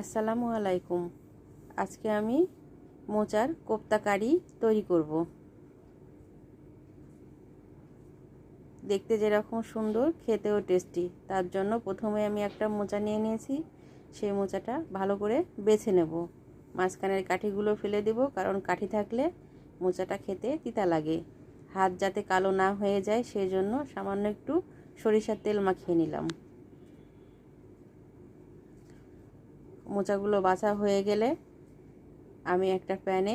আসসালামু আলাইকুম। আজকে আমি মোচার কোপ্তা কারি তৈরি করব। দেখতে যেরকম সুন্দর, খেতেও টেস্টি। তার জন্য প্রথমে আমি একটা মোচা নিয়ে নিয়েছি। সেই মোচাটা ভালো করে বেছে নেব। মাঝখানের কাঠিগুলো ফেলে দেব, কারণ কাঠি থাকলে মোচাটা খেতে তিতা লাগে। হাত যাতে কালো না হয়ে যায় সেই জন্য সামান্য একটু সরিষার তেল মাখিয়ে নিলাম। মোচাগুলো বাছা হয়ে গেলে আমি একটা প্যানে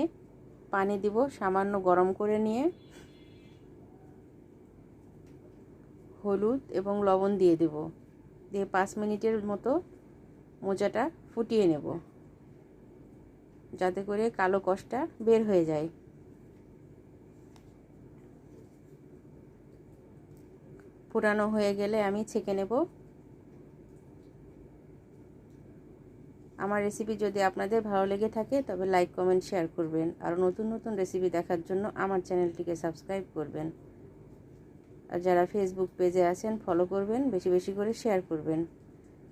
পানি দিব, সামান্য গরম করে নিয়ে। হলুদ এবং লবণ দিয়ে দেব। দিয়ে পাঁচ মিনিটের মতো মোচাটা ফুটিয়ে নেব। যাতে করে কালো কষটা বের হয়ে যায়। ফুটানো হয়ে গেলে আমি ছেঁকে নেব। আমার রেসিপি যদি আপনাদের ভালো লেগে থাকে, তবে লাইক কমেন্ট শেয়ার করবেন। আর নতুন নতুন রেসিপি দেখার জন্য আমার চ্যানেলটিকে সাবস্ক্রাইব করবেন। আর যারা ফেসবুক পেজে আছেন ফলো করবেন, বেশি বেশি করে শেয়ার করবেন।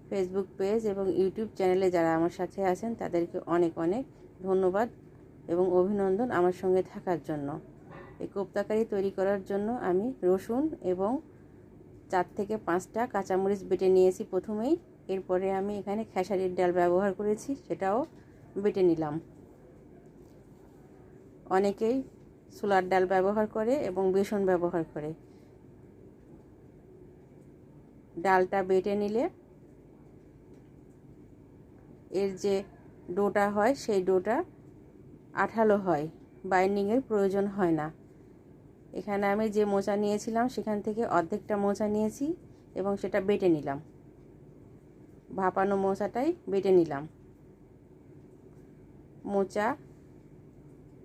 ফেসবুক পেজ এবং ইউটিউব চ্যানেলে যারা আমার সাথে আছেন, তাদেরকে অনেক অনেক ধন্যবাদ এবং অভিনন্দন আমার সঙ্গে থাকার জন্য। এই কোপ্তাকারি তৈরি করার জন্য আমি রসুন এবং চার থেকে পাঁচটা কাঁচামরিচ বেটে নিয়েছি প্রথমেই। এরপরে আমি এখানে খেসারির ডাল ব্যবহার করেছি, সেটাও বেটে নিলাম। অনেকেই ছোলার ডাল ব্যবহার করে এবং বেসন ব্যবহার করে। ডালটা বেটে নিলে এর যে ডোটা হয়, সেই ডোটা আঠালো হয়, বাইন্ডিংয়ের প্রয়োজন হয় না। এখানে আমি যে মোচা নিয়েছিলাম, সেখান থেকে অর্ধেকটা মোচা নিয়েছি এবং সেটা বেটে নিলাম। ভাপানো মোচাটাই বেটে নিলাম। মোচা,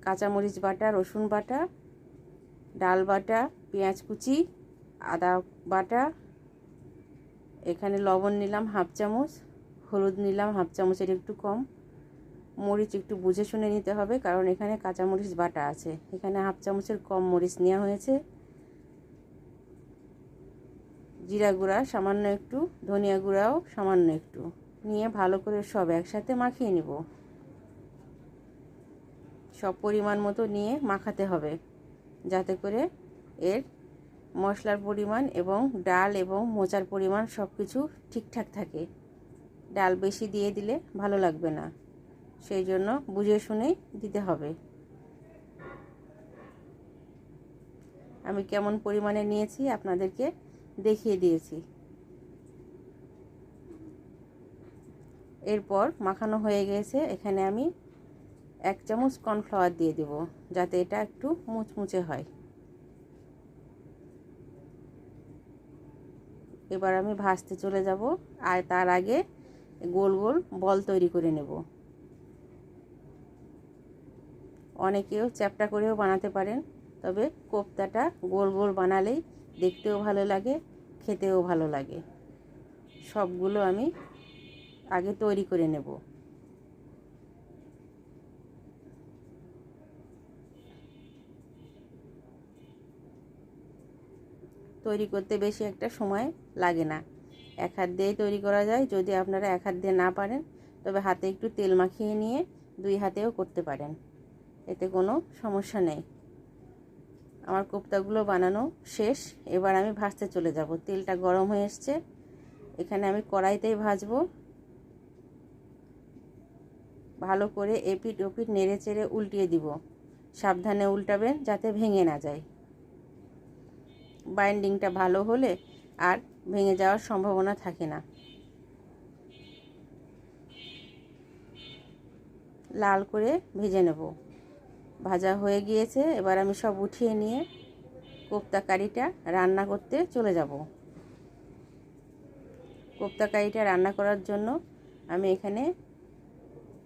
কাঁচামরিচ বাটা, রসুন বাটা, ডাল বাটা, পেঁয়াজ কুচি, আদা বাটা, এখানে লবণ নিলাম হাফ চামচ, হলুদ নিলাম হাফ চামচের একটু কম। মরিচ একটু বুঝে শুনে নিতে হবে, কারণ এখানে কাঁচামরিচ বাটা আছে। এখানে হাফ চামচের কম মরিচ নেওয়া হয়েছে। জিরা গুঁড়া, সামান্য একটু ধনিয়া গুঁড়াও, সামান্য একটু। নিয়ে ভালো করে সব একসাথে মাখিয়ে নিব। সব পরিমাণ মতো নিয়ে মাখাতে হবে, যাতে করে এর মশলার পরিমাণ এবং ডাল এবং মোচার পরিমাণ সব কিছু ঠিকঠাক থাকে। ডাল বেশি দিয়ে দিলে ভালো লাগবে না, সেই জন্য বুঝে শুনেই দিতে হবে। আমি কেমন পরিমাণে নিয়েছি আপনাদেরকে দেখিয়ে দিয়েছি। এরপর মাখানো হয়ে গেছে, এখানে আমি এক চামচ কর্নফ্লাওয়ার দিয়ে দেব, যাতে এটা একটু মুচমুচে হয়। এবার আমি ভাজতে চলে যাব, আর তার আগে গোল গোল বল তৈরি করে নেব। অনেকেও চ্যাপটা করেও বানাতে পারেন, তবে কোপ্তাটা গোল গোল বানালেই দেখতেও ভালো লাগে, খেতেও ভালো লাগে। সবগুলো আমি আগে তৈরি করে নেব। তৈরি করতে বেশি একটা সময় লাগে না। এক হাত দিয়েই তৈরি করা যায়, যদি আপনারা এক হাত দিয়ে না পারেন, তবে হাতে একটু তেল মাখিয়ে নিয়ে দুই হাতেও করতে পারেন। এতে কোনো সমস্যা নেই। আমার কোপ্তাগুলো বানানো শেষ। এবার আমি ভাজতে চলে যাব। তেলটা গরম হয়ে এসছে। এখানে আমি কড়াইতেই ভাজবো। ভালো করে এপিট ওপিট নেড়ে চেড়ে উল্টিয়ে দিব। সাবধানে উল্টাবেন যাতে ভেঙে না যায়। বাইন্ডিংটা ভালো হলে আর ভেঙে যাওয়ার সম্ভাবনা থাকে না। লাল করে ভেজে নেব। ভাজা হয়ে গিয়েছে। এবার আমি সব উঠিয়ে নিয়ে কোপ্তা কারিটা রান্না করতে চলে যাব। কোপ্তা কারিটা রান্না করার জন্য আমি এখানে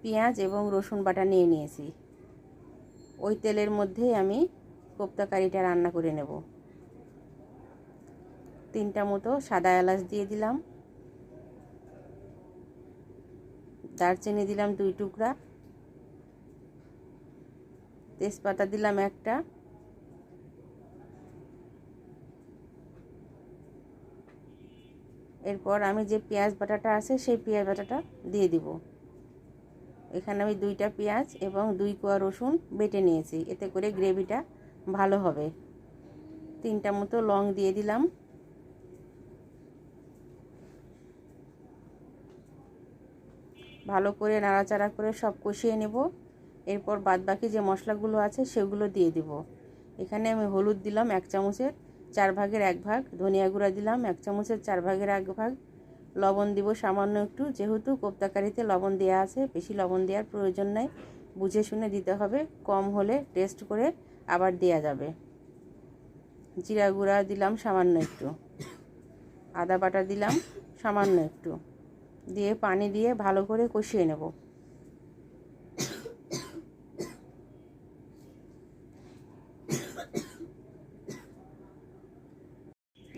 পেঁয়াজ এবং রসুন বাটা নিয়ে নিয়েছি। ওই তেলের মধ্যেই আমি কোপ্তা কারিটা রান্না করে নেব। তিনটা মতো সাদা এলাচ দিয়ে দিলাম। দারচিনি দিলাম দুই টুকরা। তেজপাতা দিলাম একটা। এরপর আমি যে পেঁয়াজ বাটাটা আছে, সেই পেঁয়াজ বাটাটা দিয়ে দিব। এখানে আমি দুইটা পেঁয়াজ এবং দুই কোয়া রসুন বেটে নিয়েছি। এতে করে গ্রেভিটা ভালো হবে। তিনটা মতো লং দিয়ে দিলাম। ভালো করে নাড়াচাড়া করে সব কষিয়ে নেব। এরপর বাদবাকি যে মশলাগুলো আছে সেগুলো দিয়ে দিব। এখানে আমি হলুদ দিলাম এক চামচের, চার ভাগের এক ভাগ। ধনিয়া গুঁড়া দিলাম এক চামচের, চার ভাগের এক ভাগ। লবণ দিব সামান্য একটু, যেহেতু কোপ্তাকারিতে লবণ দেওয়া আছে, বেশি লবণ দেওয়ার প্রয়োজন নাই। বুঝে শুনে দিতে হবে, কম হলে টেস্ট করে আবার দেয়া যাবে। জিরা গুঁড়া দিলাম সামান্য একটু। আদা বাটা দিলাম সামান্য একটু। দিয়ে পানি দিয়ে ভালো করে কষিয়ে নেব।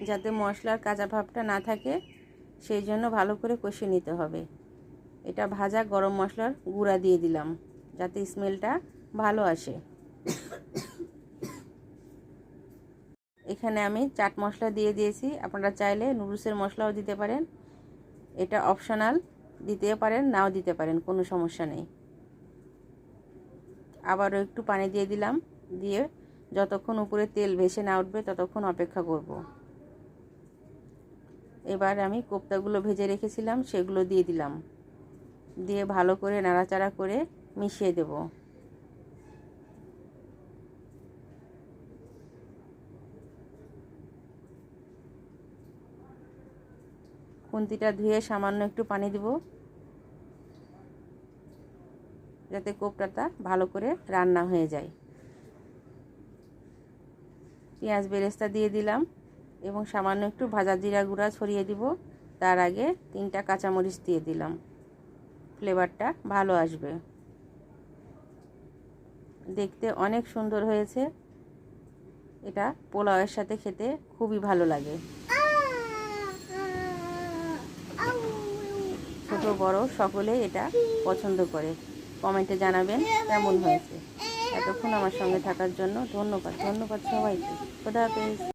যাতে মশলার কাঁচা ভাবটা না থাকে, সেই জন্য ভালো করে কষিয়ে নিতে হবে। এটা ভাজা গরম মশলার গুঁড়া দিয়ে দিলাম, যাতে স্মেলটা ভালো আসে। এখানে আমি চাট মশলা দিয়ে দিয়েছি। আপনারা চাইলে নুডলসের মশলাও দিতে পারেন। এটা অপশনাল দিতে পারেন, নাও দিতে পারেন, কোনো সমস্যা নেই। আবারও একটু পানি দিয়ে দিলাম, দিয়ে যতক্ষণ উপরে তেল ভেসে না উঠবে, ততক্ষণ অপেক্ষা করব। এবার আমি কোপ্তাগুলো ভেজে রেখেছিলাম, সেগুলো দিয়ে দিলাম। দিয়ে ভালো করে নাড়াচাড়া করে মিশিয়ে দেব। খুন্তিটা ধুয়ে সামান্য একটু পানি দিব, যাতে কোপ্তাটা ভালো করে রান্না হয়ে যায়। পেঁয়াজ বেরেস্তা দিয়ে দিলাম। এবং সামান্য একটু ভাজা জিরা গুঁড়া ছড়িয়ে দিব। তার আগে তিনটা কাঁচামরিচ দিয়ে দিলাম। ফ্লেভারটা ভালো আসবে। দেখতে অনেক সুন্দর হয়েছে। এটা পোলাওয়ের সাথে খেতে খুবই ভালো লাগে। ছোট, বড় সকলে এটা পছন্দ করে। কমেন্টে জানাবেন কেমন হয়েছে। এতক্ষণ আমার সঙ্গে থাকার জন্য ধন্যবাদ। ধন্যবাদ সবাইকে। খোদা হাফেজ।